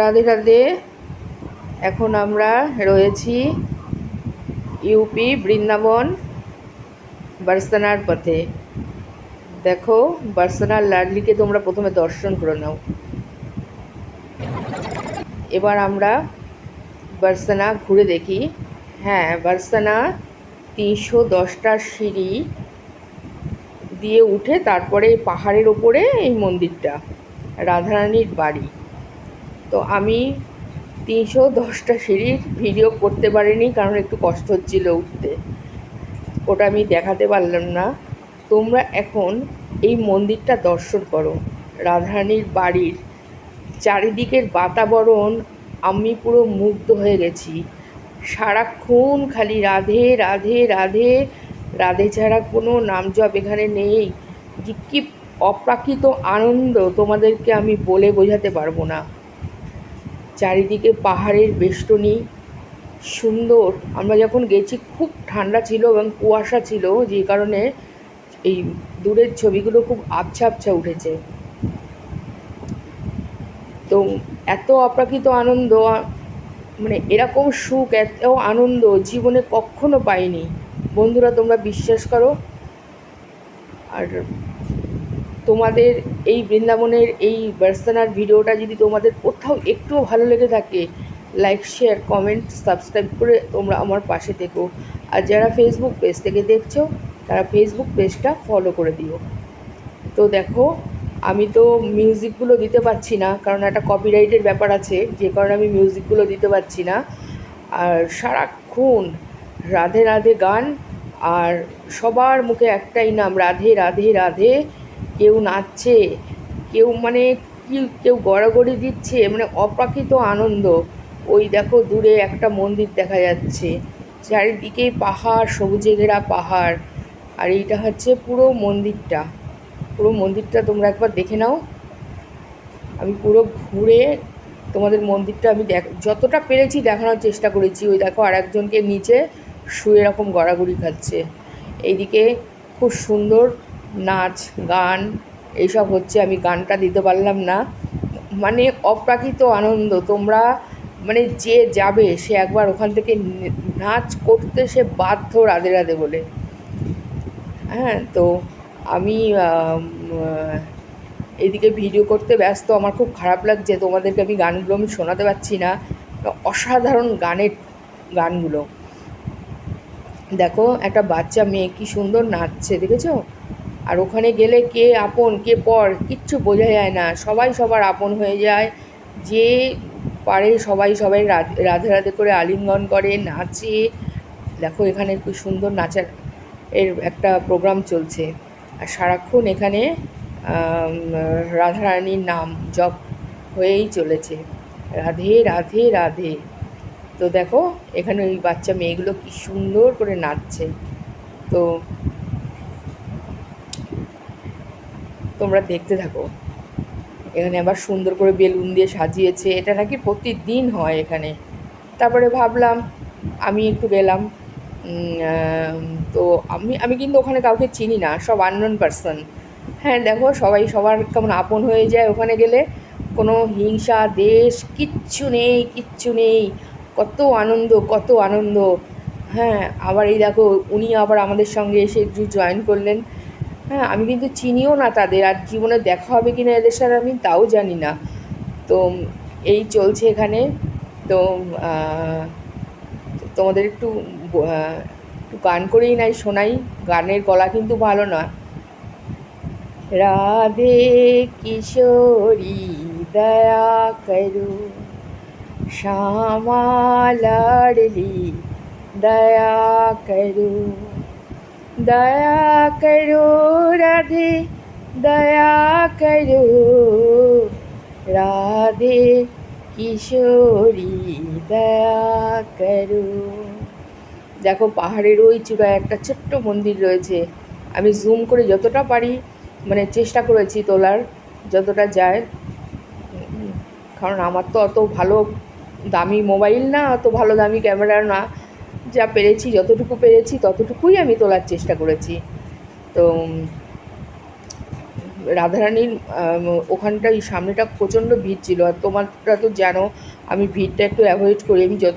রাধে রাধে। এখন আমরা রয়েছি ইউপি বৃন্দাবন বার্সানার পথে। দেখো, বার্সানার লাডলিকে তোমরা প্রথমে দর্শন করে নাও। এবার আমরা বার্সানা ঘুরে দেখি। হ্যাঁ বার্সানা তিনশো দশটা সিঁড়ি দিয়ে উঠে তারপরে পাহাড়ের ওপরে এই মন্দিরটা, রাধারানীর বাড়ি। তো আমি তিনশো দশটা সিঁড়ির ভিডিও করতে পারিনি কারণ একটু কষ্ট হচ্ছিল উঠতে। ওটা আমি দেখাতে পারলাম না। তোমরা এখন এই মন্দিরটা দর্শন করো। রাধারানীর বাড়ির চারিদিকের বাতাবরণ, আমি পুরো মুগ্ধ হয়ে গেছি। সারাক্ষণ খালি রাধে রাধে রাধে রাধে ছাড়া কোনো নাম জপ এখানে নেই। যে কি অপ্রাকৃত আনন্দ তোমাদেরকে আমি বলে বোঝাতে পারব না। চারিদিকে পাহাড়ের বেষ্টনী, সুন্দর। আমরা যখন গেছি, খুব ঠান্ডা ছিল এবং কুয়াশা ছিল, যে কারণে এই দূরের ছবিগুলো খুব আবছা আবছা উঠেছে। তো এত অপ্রাকৃত আনন্দ মানে এরকম সুখ, এত আনন্দ জীবনে কখনো পাইনি। বন্ধুরা, তোমরা বিশ্বাস করো। আর তোমাদের এই বৃন্দাবনের এই বার্সানার ভিডিওটা যদি তোমাদের কোথাও একটুও ভালো লেগে থাকে লাইক শেয়ার কমেন্ট সাবস্ক্রাইব করে তোমরা আমার পাশে থেকো। আর যারা ফেসবুক পেজ থেকে দেখছ, তারা ফেসবুক পেজটা ফলো করে দিও। তো দেখো, আমি তো মিউজিকগুলো দিতে পারছি না, কারণ একটা কপিরাইটের ব্যাপার আছে, যে কারণে আমি মিউজিকগুলো দিতে পারছি না। আর সারাক্ষণ রাধে রাধে গান, আর সবার মুখে একটাই নাম, রাধে রাধে রাধে কেউ নাচছে, কেউ মানে কি, কেউ গড়াগড়ি দিচ্ছে মানে অপ্রাকৃত আনন্দ। ওই দেখো দূরে একটা মন্দির দেখা যাচ্ছে, চারিদিকে পাহাড়, সবুজে ঘেরা পাহাড়, আর এইটা হচ্ছে পুরো মন্দিরটা। পুরো মন্দিরটা তোমরা একবার দেখে নাও। আমি পুরো ঘুরে তোমাদের মন্দিরটা আমি দেখ, যতটা পেরেছি দেখানোর চেষ্টা করেছি। ওই দেখো আর একজনকে নিচে শুয়ে এরকম গড়াগড়ি খাচ্ছে। এইদিকে খুব সুন্দর নাচ, গান, এইসব হচ্ছে আমি গানটা দিতে পারলাম না। মানে অপ্রাকৃত আনন্দ। তোমরা মানে যে যাবে, সে একবার ওখান থেকে নাচ করতে সে বাধ্য রাধে রাধে বলে। হ্যাঁ তো আমি এদিকে ভিডিও করতে ব্যস্ত। আমার খুব খারাপ লাগছে। তোমাদেরকে আমি গানগুলো আমি শোনাতে পারছি না। অসাধারণ গানের গানগুলো। দেখো, একটা বাচ্চা মেয়ে কি সুন্দর নাচছে, দেখেছ? আর ওখানে গেলে কে আপন, কে পর, কিচ্ছু বোঝা যায় না। সবাই সবার আপন হয়ে যায়। যে পারে সবাই সবাই রাধে রাধে করে আলিঙ্গন করে, নাচে। দেখো এখানে খুব সুন্দর নাচার এর একটা প্রোগ্রাম চলছে। আর সারাক্ষণ এখানে রাধারানীর নাম জপ হয়েই চলেছে। রাধে রাধে রাধে। তো দেখো, এখানে ওই বাচ্চা মেয়েগুলো কি সুন্দর করে নাচছে। তো তোমরা দেখতে থাকো। এখানে আবার সুন্দর করে বেলুন দিয়ে সাজিয়েছে। এটা নাকি প্রতিদিন হয় এখানে। তারপরে ভাবলাম, আমি একটু গেলাম। তো আমি আমি কিন্তু ওখানে কাউকে চিনি না, সব আননোন পারসন হ্যাঁ দেখো সবাই, সবার কেমন আপন হয়ে যায় ওখানে গেলে। কোনো হিংসা, দেশ, কিচ্ছু নেই কিচ্ছু নেই। কত আনন্দ কত আনন্দ। হ্যাঁ আবার এই দেখো, উনি আবার আমাদের সঙ্গে এসে একটু জয়েন করলেন। হ্যাঁ আমি কিন্তু চিনিও না তাদের। আর জীবনে দেখা হবে কি না এদের সাথে আমি তাও জানি না। তো এই চলছে এখানে। তো তোমাদের একটু একটু গান করেই নাই, শোনাই। গানের গলা কিন্তু ভালো নয় রাধে কিশোরী, দয়া করু। শ্যামা লাডলি দয়া করু। দয়া করো রাধে, দয়া করো। রাধে কিশোরী, দয়া করো। দেখো পাহাড়ের ওই চূড়ায় একটা ছোট্ট মন্দির রয়েছে। আমি জুম করে যতটা পারি মানে চেষ্টা করেছি তোলার, যতটা যায়। কারণ আমার তো অত ভালো দামি মোবাইল না, অত ভালো দামি ক্যামেরা না। যা পেরেছি, যতটুকু পেরেছি, ততটুকুই আমি তোলার চেষ্টা করেছি। তো রাধারানীর ওখানটা এই সামনেটা প্রচণ্ড ভিড় ছিল। আর তোমারটা তো জানো, আমি ভিড়টা একটু অ্যাভয়েড করি। আমি যত